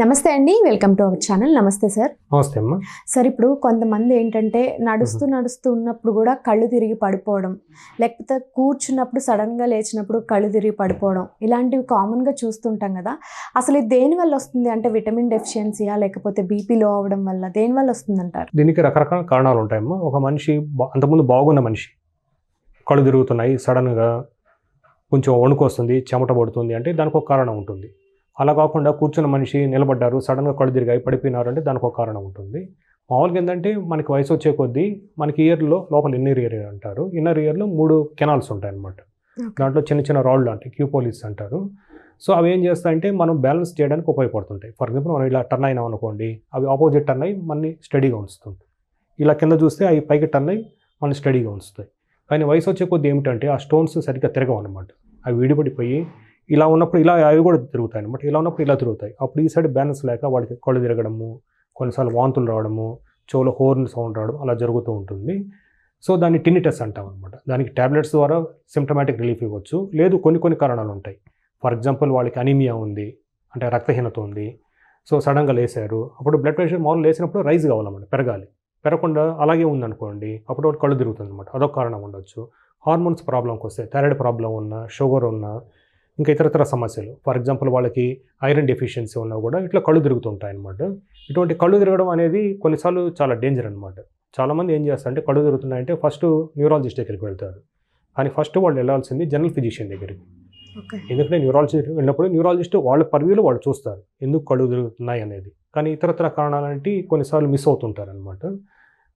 నమస్తే అండి welcome to our channel. నమస్తే సార్. నమస్తే అమ్మా. సార్ ఇప్పుడు కొంతమంది ఏంటంటే నడుస్తూ నడుస్తూ ఉన్నప్పుడు కూడా కళ్ళు తిరిగి పడిపోవడం లేకపోతే కూర్చున్నప్పుడు సడన్గా లేచినప్పుడు కళ్ళు తిరిగి పడిపోవడం ఇలాంటివి కామన్గా చూస్తుంటాం కదా. అసలు ఇది దేని వల్ల వస్తుంది? అంటే విటమిన్ డెఫిషియన్సీయా లేకపోతే బీపీ లో అవడం వల్ల దేని వల్ల వస్తుంది అంటారు దీనికి రకరకాల కారణాలు ఉంటాయమ్మా ఒక మనిషి అంతకుముందు బాగున్న మనిషి కళ్ళు తిరుగుతున్నాయి సడన్గా కొంచెం వణుకు వస్తుంది చెమట పడుతుంది అంటే దానికి ఒక కారణం ఉంటుంది. అలా కాకుండా కూర్చున్న మనిషి నిలబడ్డారు సడన్గా కళ్ళు తిరిగాయి పడిపోయినారు అంటే దానికి ఒక కారణం ఉంటుంది. మామూలుగా ఏంటంటే మనకి వయసు వచ్చే కొద్దీ మనకి ఇయర్లో లోపల ఇన్నర్ ఇయర్ అంటారు. ఇన్నర్ ఇయర్లో మూడు కెనాల్స్ ఉంటాయి అన్నమాట దాంట్లో చిన్న చిన్న రాళ్ళు అంటే క్యూపోలిస్ అంటారు. సో అవి ఏం చేస్తాయంటే మనం బ్యాలెన్స్ చేయడానికి ఉపయోగపడుతుంటాయి. ఫర్ ఎగ్జాంపుల్ మనం ఇలా టర్న్ అయినాం అనుకోండి అవి ఆపోజిట్ టర్న్ అయ్యి మనని స్టడీగా ఉంచుతుంది. ఇలా కింద చూస్తే అవి పైకి టర్న్ అయ్యి మనని స్టడీగా ఉంచుతాయి. కానీ వయసు వచ్చే కొద్ది ఏమిటంటే ఆ స్టోన్స్ సరిగ్గా తిరగవు అనమాట అవి విడిపడిపోయి ఇలా ఉన్నప్పుడు ఇలా అవి కూడా తిరుగుతాయి అనమాట ఇలా ఉన్నప్పుడు ఇలా తిరుగుతాయి. అప్పుడు ఈ సైడ్ బ్యాలెన్స్ లేక వాడికి కళ్ళు తిరగడము కొన్నిసార్లు వాంతులు రావడము చెవులో హోర్న్ సౌండ్ రావడం అలా జరుగుతూ ఉంటుంది. సో దాన్ని టినిటస్ అంటాం అనమాట దానికి ట్యాబ్లెట్స్ ద్వారా సిమ్టమాటిక్ రిలీఫ్ ఇవ్వచ్చు. లేదు కొన్ని కొన్ని కారణాలు ఉంటాయి. ఫర్ ఎగ్జాంపుల్ వాళ్ళకి అనీమియా ఉంది అంటే రక్తహీనత ఉంది. సో సడన్గా లేసారు. అప్పుడు బ్లడ్ ప్రెషర్ మామూలు లేసినప్పుడు రైజ్ కావాలన్నమాట పెరగాలి. పెరగకుండా అలాగే ఉందనుకోండి అప్పుడు వాడు కళ్ళు తిరుగుతుంది అనమాట అదొక కారణం ఉండొచ్చు. హార్మోన్స్ ప్రాబ్లంకి వస్తే థైరాయిడ్ ప్రాబ్లం ఉన్నా షుగర్ ఉన్నా ఇంకా ఇతరతర సమస్యలు. ఫర్ ఎగ్జాంపుల్ వాళ్ళకి ఐరన్ డెఫిషియన్సీ ఉన్నా కూడా ఇట్లా కళ్ళు తిరుగుతుంటాయి అనమాట ఇటువంటి కళ్ళు తిరగడం అనేది కొన్నిసార్లు చాలా డేంజర్ అనమాట చాలామంది ఏం చేస్తారంటే కళ్ళు తిరుగుతున్నాయంటే ఫస్ట్ న్యూరాలజిస్ట్ దగ్గరికి వెళ్తారు. కానీ ఫస్ట్ వాళ్ళు వెళ్ళాల్సింది జనరల్ ఫిజిషియన్ దగ్గరికి. ఓకే ఎందుకంటే న్యూరాలజిస్ట్ వెళ్ళినప్పుడు న్యూరాలజిస్ట్ వాళ్ళ పర్వ్యూలో వాళ్ళు చూస్తారు ఎందుకు కళ్ళు తిరుగుతున్నాయి అనేది. కానీ ఇతరతర కారణాలంటే కొన్నిసార్లు మిస్ అవుతుంటారు అనమాట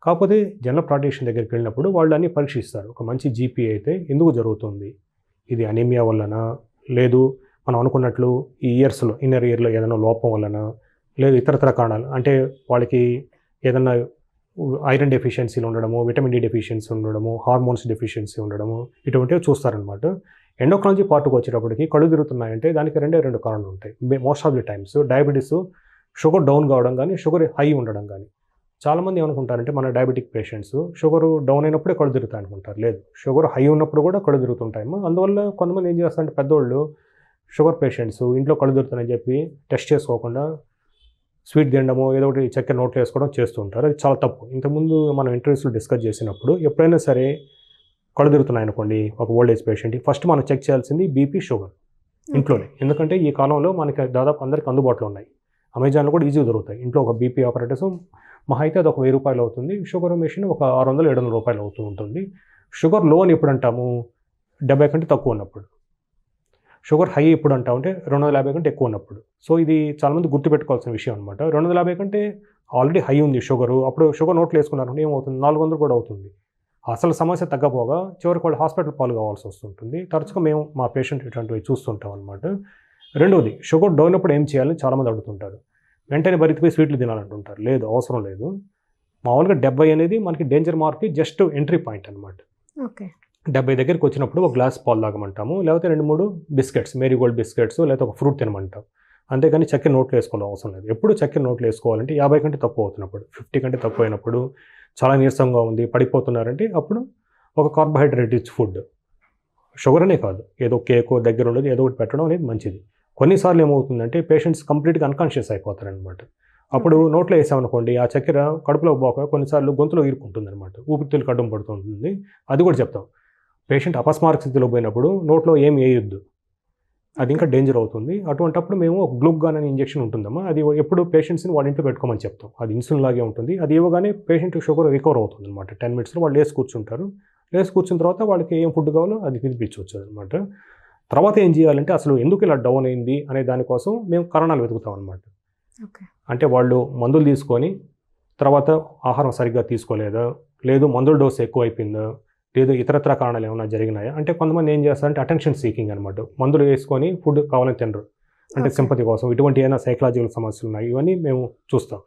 కాకపోతే జనరల్ ప్రాక్టీషన్ దగ్గరికి వెళ్ళినప్పుడు వాళ్ళు అన్ని పరీక్షిస్తారు. ఒక మంచి జీపీ అయితే ఎందుకు జరుగుతుంది? ఇది అనీమియా వలన లేదు మనం అనుకున్నట్లు ఈ ఇయర్స్లో ఇన్నర్ ఇయర్లో ఏదైనా లోపం వలన లేదు ఇతరతర కారణాలు. అంటే వాళ్ళకి ఏదైనా ఐరన్ డెఫిషియన్సీలు ఉండడము విటమిన్ డి డెఫిషియన్సీ ఉండడము హార్మోన్స్ డెఫిషియన్సీ ఉండడము ఇటువంటివి చూస్తారనమాట ఎండోక్రాలజీ పార్ట్కి వచ్చేటప్పటికి కళ్ళు తిరుగుతున్నాయంటే దానికి రెండే రెండు కారణాలు ఉంటాయి. Most of the times diabetes sugar down కావడం కానీ షుగర్ హై ఉండడం కానీ చాలామంది ఏమనుకుంటారంటే మన డయాబెటిక్ పేషెంట్స్ షుగర్ డౌన్ అయినప్పుడే కళ్ళు తిరుగుతాయి అనుకుంటారు. లేదు షుగర్ హై ఉన్నప్పుడు కూడా కళ్ళు తిరుగుతుంటాయేమో అందువల్ల కొంతమంది ఏం చేస్తారంటే పెద్దోళ్ళు షుగర్ పేషెంట్స్ ఇంట్లో కళ్ళు తిరుగుతాయని చెప్పి టెస్ట్ చేసుకోకుండా స్వీట్ తినడము ఏదో ఒకటి చక్కెర నోట్లో వేసుకోవడం చేస్తూ ఉంటారు. అది చాలా తప్పు. ఇంతకుముందు మనం ఇంటర్వ్యూస్లో డిస్కస్ చేసినప్పుడు ఎప్పుడైనా సరే కళ్ళు తిరుగుతున్నాయి అనుకోండి ఒక ఓల్డ్ ఏజ్ పేషెంట్ ఫస్ట్ మనం చెక్ చేయాల్సింది బీపీ షుగర్ ఇంట్లోనే. ఎందుకంటే ఈ కాలంలో మనకి దాదాపు అందరికి అందుబాటులో ఉన్నాయి. అమెజాన్లో కూడా ఈజీగా దొరుకుతాయి. ఇంట్లో ఒక బీపీ ఆపరేటర్స్ మహా అయితే అది ఒక వెయ్యి రూపాయలు అవుతుంది. షుగర్ మెషిన్ ఒక ఆరు వందలు ఏడు వందల రూపాయలు అవుతూ ఉంటుంది. షుగర్లో అని ఎప్పుడు అంటాము? డెబ్బై కంటే తక్కువ ఉన్నప్పుడు. షుగర్ హై ఎప్పుడు అంటాం అంటే రెండు వందల యాభై కంటే ఎక్కువ ఉన్నప్పుడు. సో ఇది చాలామంది గుర్తుపెట్టుకోవాల్సిన విషయం అనమాట రెండు వందల యాభై కంటే ఆల్రెడీ హై ఉంది షుగరు. అప్పుడు షుగర్ నోట్లు వేసుకున్నారు ఏమవుతుంది? నాలుగు వందలు కూడా అవుతుంది. అసలు సమస్య తగ్గపోగా చివరికి వాళ్ళు హాస్పిటల్ పాలు కావాల్సి వస్తుంటుంది. తరచుగా మేము మా పేషెంట్ ఇటువంటివి చూస్తుంటాం అనమాట రెండవది షుగర్ డౌన్ అప్పుడు ఏం చేయాలని చాలామంది అడుగుతుంటారు. వెంటనే బరితిపోయి స్వీట్లు తినాలంటుంటారు. లేదు అవసరం లేదు. మామూలుగా డెబ్బై అనేది మనకి డేంజర్ మార్క్కి జస్ట్ ఎంట్రీ పాయింట్ అనమాట ఓకే. డెబ్బై దగ్గరికి వచ్చినప్పుడు ఒక గ్లాస్ పాలు తాగమంటాము లేకపోతే రెండు మూడు బిస్కెట్స్ మేరీగోల్డ్ బిస్కెట్స్ లేకపోతే ఒక ఫ్రూట్ తినమంటాం. అంతేగాని చక్కెర నోట్లు వేసుకోవడం అవసరం లేదు. ఎప్పుడు చక్కెర నోట్లు వేసుకోవాలంటే యాభై కంటే తక్కువ అవుతున్నప్పుడు ఫిఫ్టీ కంటే తక్కువ అయినప్పుడు చాలా నీరసంగా ఉంది పడిపోతున్నారంటే అప్పుడు ఒక కార్బోహైడ్రేట్ రిచ్ ఫుడ్ షుగర్ అనే కాదు. ఏదో కేకో దగ్గర ఉండదు ఏదో ఒకటి పెట్టడం అనేది మంచిది. కొన్నిసార్లు ఏమవుతుందంటే పేషెంట్స్ కంప్లీట్గా అన్కాన్షియస్ అయిపోతారనమాట అప్పుడు నోట్లో వేసామనుకోండి ఆ చక్కెర కడుపులో పోక కొన్నిసార్లు గొంతులో ఇరుక్కుంటుంది అనమాట ఊపిరితిత్తులు కడ్డం పడుతుంటుంది. అది కూడా చెప్తాం. పేషెంట్ అపస్మారక స్థితిలో పోయినప్పుడు నోట్లో ఏం వేయొద్దు. అది ఇంకా డేంజర్ అవుతుంది. అటువంటప్పుడు మేము ఒక గ్లూగాన్ అనే ఇంజెక్షన్ ఉంటుందమ్మా అది ఎప్పుడు పేషెంట్స్ని వాళ్ళ ఇంట్లో పెట్టుకోమని చెప్తాం. అది ఇన్సులిన్ లాగే ఉంటుంది. అది ఇవ్వగానే పేషెంట్ షుగర్ రికవర్ అవుతుంది అనమాట టెన్ మినిట్స్లో వాళ్ళు లేసి కూర్చుంటారు. లేసి కూర్చున్న తర్వాత వాళ్ళకి ఏం ఫుడ్ కావాలో అది తినిపించవచ్చు అనమాట తర్వాత ఏం చేయాలంటే అసలు ఎందుకు ఇలా డౌన్ అయింది అనే దానికోసం మేము కారణాలు వెతుకుతాం అనమాట అంటే వాళ్ళు మందులు తీసుకొని తర్వాత ఆహారం సరిగ్గా తీసుకోలేదా? లేదు మందుల డోస్ ఎక్కువ అయిపోయిందా లేదు ఇతరత్ర కారణాలు ఏమైనా జరిగినాయా? అంటే కొంతమంది ఏం చేస్తారంటే అటెన్షన్ సీకింగ్ అనమాట మందులు వేసుకొని ఫుడ్ కావాలని తినరు. అంటే. సింపతి కోసం ఇటువంటి ఏమైనా సైకలాజికల్ సమస్యలు ఉన్నాయి ఇవన్నీ మేము చూస్తాం.